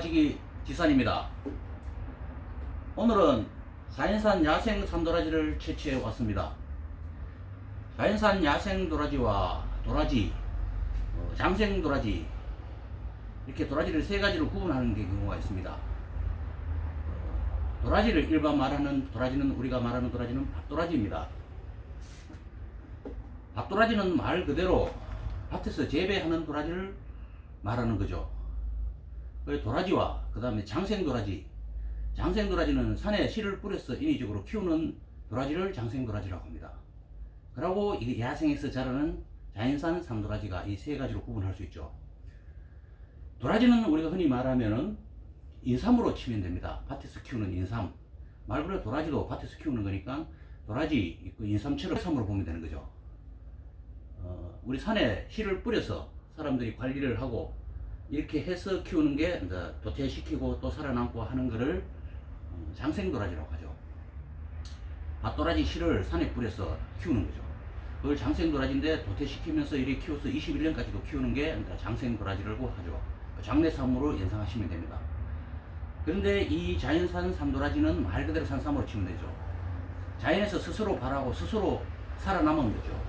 약초본가지기 지산입니다. 오늘은 자연산 야생 산도라지를 채취해 왔습니다. 자연산 야생 도라지와 도라지, 어, 장생 도라지 이렇게 도라지를 세 가지로 구분하는 게 경우가 있습니다. 어, 도라지를 일반 말하는 도라지는 우리가 말하는 도라지는 밭도라지입니다. 밭도라지는 말 그대로 밭에서 재배하는 도라지를 말하는 거죠. 그 도라지와 그 다음에 장생 도라지. 장생 도라지는 산에 씨를 뿌려서 인위적으로 키우는 도라지를 장생 도라지라고 합니다. 그리고 야생에서 자라는 자연산 산도라지가 이 세 가지로 구분할 수 있죠. 도라지는 우리가 흔히 말하면은 인삼으로 치면 됩니다. 밭에서 키우는 인삼. 말 그대로 도라지도 밭에서 키우는 거니까 도라지, 그 인삼처럼 인삼으로 보면 되는 거죠. 어, 우리 산에 씨를 뿌려서 사람들이 관리를 하고 이렇게 해서 키우는 게 이제 도태시키고 또 살아남고 하는 거를 어, 장생도라지라고 하죠. 밭도라지 씨를 산에 뿌려서 키우는 거죠. 그걸 장생도라지인데 도태시키면서 이렇게 키워서 21년까지도 키우는 게 장생도라지라고 하죠. 장내삼으로 연상하시면 됩니다. 그런데 이 자연산 삼도라지는 말 그대로 산삼으로 치면 되죠. 자연에서 스스로 발하고 스스로 살아남은 거죠.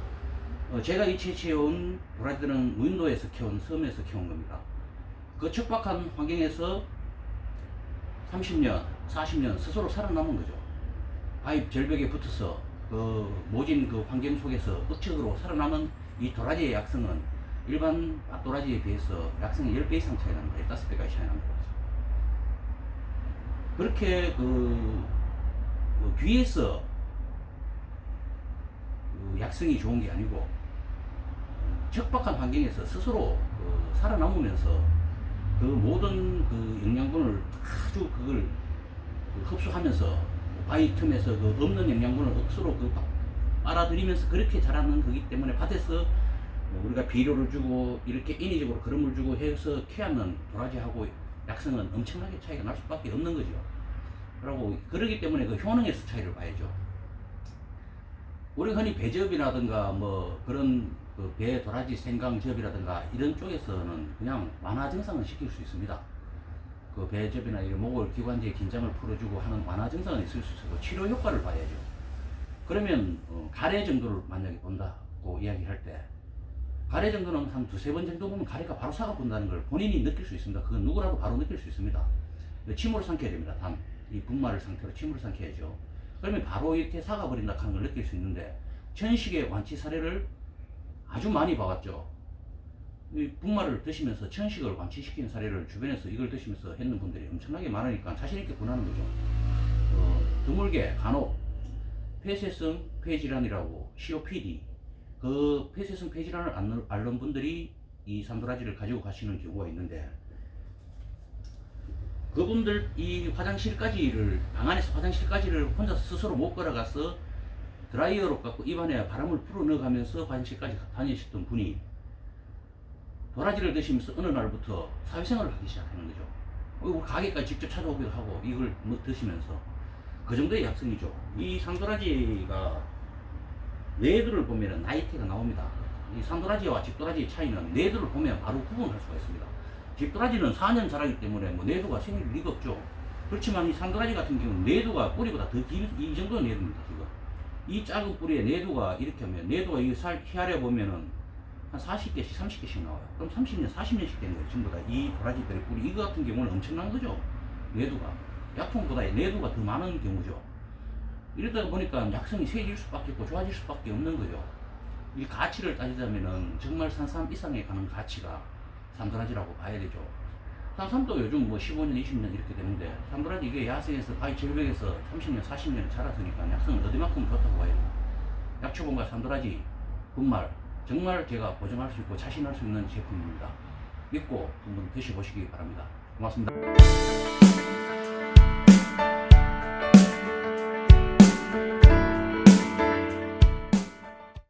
어, 제가 이 채취해온 도라지들은 무인도에서 키운 섬에서 키운 겁니다. 그 척박한 환경에서 30년, 40년 스스로 살아남은 거죠. 바위 절벽에 붙어서 그 모진 그 환경 속에서 억척으로 살아남은 이 도라지의 약성은 일반 도라지에 비해서 약성이 10배 이상 차이 납니다. 15배까지 차이 납니다. 그렇게 그, 그 뒤에서 그 약성이 좋은 게 아니고 척박한 환경에서 스스로 그 살아남으면서 그 모든 그 영양분을 아주 그걸 그 흡수하면서 바위 틈에서 그 없는 영양분을 억수로 그 바- 빨아들이면서 그렇게 자라는 거기 때문에 밭에서 뭐 우리가 비료를 주고 이렇게 인위적으로 그름을 주고 해서 키우는 도라지하고 약성은 엄청나게 차이가 날 수밖에 없는 거죠. 그리고 그러기 때문에 그 효능에서 차이를 봐야죠. 우리 흔히 배접이라든가 뭐 그런 그 배 도라지 생강접이라든가 이런 쪽에서는 그냥 완화 증상을 시킬 수 있습니다. 그 배접이나 이 목을 기관지의 긴장을 풀어주고 하는 완화 증상은 있을 수 있고 치료 효과를 봐야죠. 그러면 어, 가래 정도를 만약에 본다고 이야기할 때 가래 정도는 한 두세 번 정도 보면 가래가 바로 사가 본다는 걸 본인이 느낄 수 있습니다. 그건 누구라도 바로 느낄 수 있습니다. 침으로 삼켜야 됩니다. 단, 이 분말을 상태로 침으로 삼켜야죠. 그러면 바로 이렇게 사가 버린다 하는 걸 느낄 수 있는데 천식의 완치 사례를 아주 많이 봐왔죠. 이 분말을 드시면서 천식을 완치시키는 사례를 주변에서 이걸 드시면서 했는 분들이 엄청나게 많으니까 자신있게 권하는 거죠. 어, 드물게 간혹 폐쇄성 폐질환이라고 COPD 그 폐쇄성 폐질환을 앓는 분들이 이 산도라지를 가지고 가시는 경우가 있는데 그분들 이 화장실까지를 방 안에서 화장실까지를 혼자 스스로 못 걸어가서 드라이어로 갖고 입안에 바람을 불어 넣어가면서 화장실까지 다니셨던 분이 도라지를 드시면서 어느 날부터 사회생활을 하기 시작하는 거죠. 어, 우리 가게까지 직접 찾아오기도 하고 이걸 뭐 드시면서 그 정도의 약성이죠. 이 산도라지가 뇌들을 보면 나이테가 나옵니다. 이 산도라지와 집도라지의 차이는 뇌들을 보면 바로 구분할 수가 있습니다. 집도라지는 4년 자라기 때문에 뭐 내도가 생길 리가 없죠. 그렇지만 이 산도라지 같은 경우는 내도가 뿌리보다 더 긴, 이 정도의 내도입니다, 지금. 이 작은 뿌리에 내도가 이렇게 하면, 내도가 이 살, 희아래 보면은 한 40개씩, 30개씩 나와요. 그럼 30년, 40년씩 되는 거예요, 전부 다. 이 도라지들의 뿌리. 이거 같은 경우는 엄청난 거죠. 내도가. 약품보다 내도가 더 많은 경우죠. 이러다 보니까 약성이 세질 수밖에 없고 좋아질 수밖에 없는 거죠. 이 가치를 따지자면은 정말 산삼 이상에 가는 가치가 산도라지라고 봐야 되죠. 산삼도 요즘 뭐 15년, 20년 이렇게 되는데 산도라지 이게 야생에서 바위 절벽에서 30년, 40년 자랐으니까 약성은 어디만큼 좋다고 봐야 돼요. 약초본과 산도라지 분말 정말 제가 보증할 수 있고 자신할 수 있는 제품입니다. 믿고 한번 드셔보시기 바랍니다. 고맙습니다.